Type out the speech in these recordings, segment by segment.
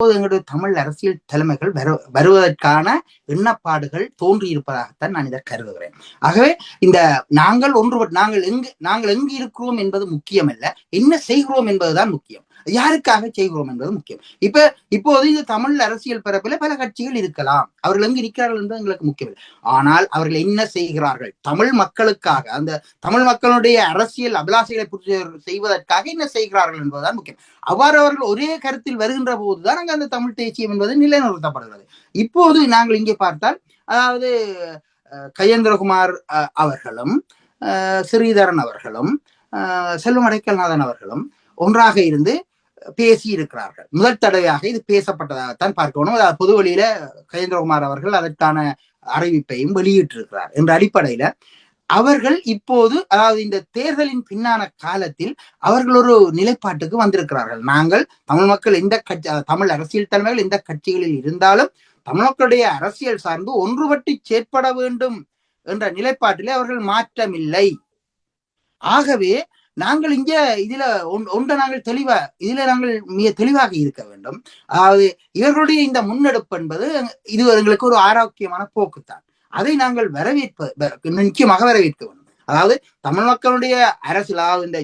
இப்போது எங்களுடைய தமிழ் அரசியல் தலைமைகள் வரு வருவதற்கான எண்ணப்பாடுகள் தோன்றியிருப்பதாகத்தான் நான் இதை கருதுகிறேன். ஆகவே இந்த நாங்கள் ஒன்று நாங்கள் எங்கு நாங்கள் எங்கு இருக்கிறோம் என்பது முக்கியமல்ல. என்ன செய்கிறோம் என்பதுதான் முக்கியம். யாருக்காக செய்கிறோம் என்பது முக்கியம். இப்ப இப்போது இந்த தமிழ் அரசியல் பரப்பில் பல கட்சிகள் இருக்கலாம். அவர்கள் எங்கு இருக்கிறார்கள் என்பது எங்களுக்கு முக்கியம் ஆனால் அவர்கள் என்ன செய்கிறார்கள்? தமிழ் மக்களுக்காக அந்த தமிழ் மக்களுடைய அரசியல் அபிலாசைகளை பூர்த்தி செய்வதற்காக என்ன செய்கிறார்கள் என்பதுதான் முக்கியம். அவ்வாறு அவர்கள் ஒரே கருத்தில் வருகின்ற போதுதான் அங்கு அந்த தமிழ் தேசியம் என்பது நிலைநிறுத்தப்படுகிறது. இப்போது நாங்கள் இங்கே பார்த்தால் அதாவது அஹ், கயேந்திரகுமார் அஹ், அவர்களும் ஸ்ரீதரன் அவர்களும் செல்வம் அடைக்கல்நாதன் அவர்களும் ஒன்றாக இருந்து பேசி இருக்கிறார்கள் முதல் தடவையாக இது பேசப்பட்டதாகத்தான் பார்க்கணும். பொது வழியில கஜேந்திரகுமார் அவர்கள் அதற்கான அறிவிப்பையும் வெளியிட்டிருக்கிறார் என்ற அடிப்படையில. அவர்கள் இப்போது அதாவது இந்த தேர்தலின் பின்னான காலத்தில் அவர்கள் ஒரு நிலைப்பாட்டுக்கு வந்திருக்கிறார்கள். நாங்கள் தமிழ் மக்கள் எந்த கட்சி அஹ் தமிழ் அரசியல் தலைமைகள் எந்த கட்சிகளில் இருந்தாலும் தமிழ் மக்களுடைய அரசியல் சார்ந்து ஒன்றுபட்டு செயற்பட வேண்டும் என்ற நிலைப்பாட்டிலே அவர்கள் மாற்றமில்லை. ஆகவே நாங்கள் இங்க இதுல ஒன்- ஒன்றை நாங்கள் தெளிவா இதுல நாங்கள் மிக தெளிவாக இருக்க வேண்டும். அதாவது இவர்களுடைய இந்த முன்னெடுப்பு என்பது இது எங்களுக்கு ஒரு ஆரோக்கியமான போக்குத்தான். அதை நாங்கள் வரவேற்ப முக்கியமாக வரவேற்க வேண்டும். அதாவது தமிழ் மக்களுடைய அரசியல் அதாவது இந்த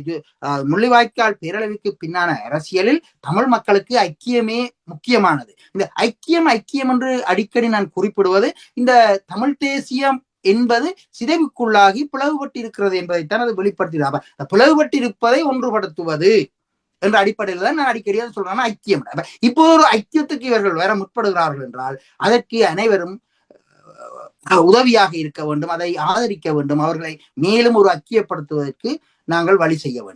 முள்ளிவாய்க்கால் பேரளவுக்கு பின்னான அரசியலில் தமிழ் மக்களுக்கு ஐக்கியமே முக்கியமானது. இந்த ஐக்கியம் ஐக்கியம் என்று அடிக்கடி நான் குறிப்பிடுவது இந்த தமிழ் தேசியம் என்பது சிதைவுக்குள்ளாகி பிளவுபட்டிருக்கிறது என்பதைத்தான் அது வெளிப்படுத்தினார் அப்ப ஒன்றுபடுத்துவது என்ற அடிப்படையில் தான் நான் அடிக்கடி அதை சொல்றேன். ஐக்கியம் இப்போ ஒரு ஐக்கியத்துக்கு இவர்கள் வேற முற்படுகிறார்கள் என்றால் அதற்கு அனைவரும் உதவியாக இருக்க வேண்டும் அதை ஆதரிக்க வேண்டும். அவர்களை மேலும் ஒரு ஐக்கியப்படுத்துவதற்கு நாங்கள் வழி செய்ய வேண்டும்.